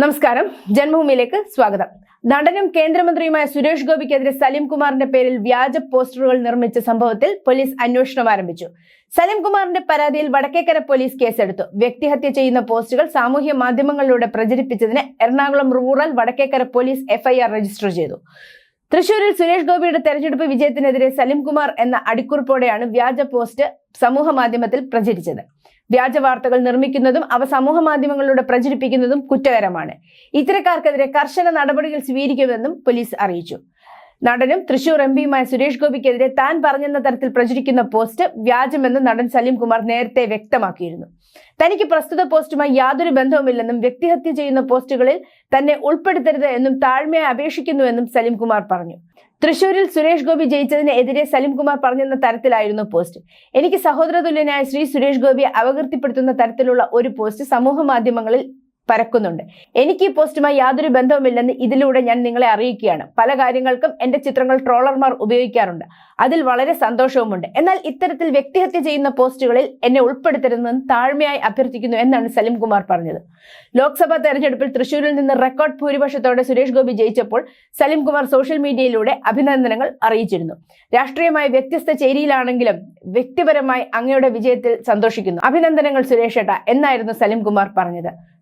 നമസ്കാരം. ജന്മഭൂമിയിലേക്ക് സ്വാഗതം. നടനും കേന്ദ്രമന്ത്രിയുമായ സുരേഷ് ഗോപിക്കെതിരെ സലീം കുമാറിന്റെ പേരിൽ വ്യാജ പോസ്റ്ററുകൾ നിർമ്മിച്ച സംഭവത്തിൽ പോലീസ് അന്വേഷണം ആരംഭിച്ചു. സലീം കുമാറിന്റെ പരാതിയിൽ വടക്കേക്കര പോലീസ് കേസെടുത്തു. വ്യക്തിഹത്യ ചെയ്യുന്ന പോസ്റ്റുകൾ സാമൂഹ്യ മാധ്യമങ്ങളിലൂടെ പ്രചരിപ്പിച്ചതിന് Ernakulam rural Vadakkekara police FIR register ചെയ്തു. തൃശൂരിൽ സുരേഷ് ഗോപിയുടെ തെരഞ്ഞെടുപ്പ് വിജയത്തിനെതിരെ സലീംകുമാർ എന്ന അടിക്കുറിപ്പോടെയാണ് വ്യാജ പോസ്റ്റ് സമൂഹ മാധ്യമത്തിൽ പ്രചരിച്ചത്. വ്യാജ വാർത്തകൾ നിർമ്മിക്കുന്നതും അവ സമൂഹ മാധ്യമങ്ങളിലൂടെ പ്രചരിപ്പിക്കുന്നതും കുറ്റകരമാണ്. ഇത്തരക്കാർക്കെതിരെ കർശന നടപടികൾ സ്വീകരിക്കുമെന്നും പോലീസ് അറിയിച്ചു. നടനും തൃശൂർ എം പിയുമായ സുരേഷ് ഗോപിക്കെതിരെ താൻ പറഞ്ഞെന്ന തരത്തിൽ പ്രചരിക്കുന്ന പോസ്റ്റ് വ്യാജമെന്ന് നടൻ സലീം കുമാർ നേരത്തെ വ്യക്തമാക്കിയിരുന്നു. തനിക്ക് പ്രസ്തുത പോസ്റ്റുമായി യാതൊരു ബന്ധവുമില്ലെന്നും വ്യക്തിഹത്യ ചെയ്യുന്ന പോസ്റ്റുകളിൽ തന്നെ ഉൾപ്പെടുത്തരുത് എന്നും താഴ്മയെ അപേക്ഷിക്കുന്നുവെന്നും സലീം കുമാർ പറഞ്ഞു. തൃശൂരിൽ സുരേഷ് ഗോപി ജയിച്ചതിനെതിരെ സലീം കുമാർ പറഞ്ഞെന്ന തരത്തിലായിരുന്നു പോസ്റ്റ്. എനിക്ക് സഹോദരതുല്യനായ ശ്രീ സുരേഷ് ഗോപിയെ അപകീർത്തിപ്പെടുത്തുന്ന തരത്തിലുള്ള ഒരു പോസ്റ്റ് സമൂഹ മാധ്യമങ്ങളിൽ പരക്കുന്നുണ്ട്. എനിക്ക് ഈ പോസ്റ്റുമായി യാതൊരു ബന്ധവുമില്ലെന്ന് ഇതിലൂടെ ഞാൻ നിങ്ങളെ അറിയിക്കുകയാണ്. പല കാര്യങ്ങൾക്കും എന്റെ ചിത്രങ്ങൾ ട്രോളർമാർ ഉപയോഗിക്കാറുണ്ട്. അതിൽ വളരെ സന്തോഷവുമുണ്ട്. എന്നാൽ ഇത്തരത്തിൽ വ്യക്തിഹത്യ ചെയ്യുന്ന പോസ്റ്റുകളിൽ എന്നെ ഉൾപ്പെടുത്തരുതെന്ന് താഴ്മയായി അഭ്യർത്ഥിക്കുന്നു എന്നാണ് സലിം കുമാർ പറഞ്ഞത്. ലോക്സഭാ തെരഞ്ഞെടുപ്പിൽ തൃശൂരിൽ നിന്ന് റെക്കോർഡ് ഭൂരിപക്ഷത്തോടെ സുരേഷ് ഗോപി ജയിച്ചപ്പോൾ സലിം കുമാർ സോഷ്യൽ മീഡിയയിലൂടെ അഭിനന്ദനങ്ങൾ അറിയിച്ചിരുന്നു. രാഷ്ട്രീയമായി വ്യത്യസ്ത ചേരിയിലാണെങ്കിലും വ്യക്തിപരമായി അങ്ങയുടെ വിജയത്തിൽ സന്തോഷിക്കുന്നു. അഭിനന്ദനങ്ങൾ സുരേഷ് ഏട്ട എന്നായിരുന്നു സലിം കുമാർ പറഞ്ഞത്.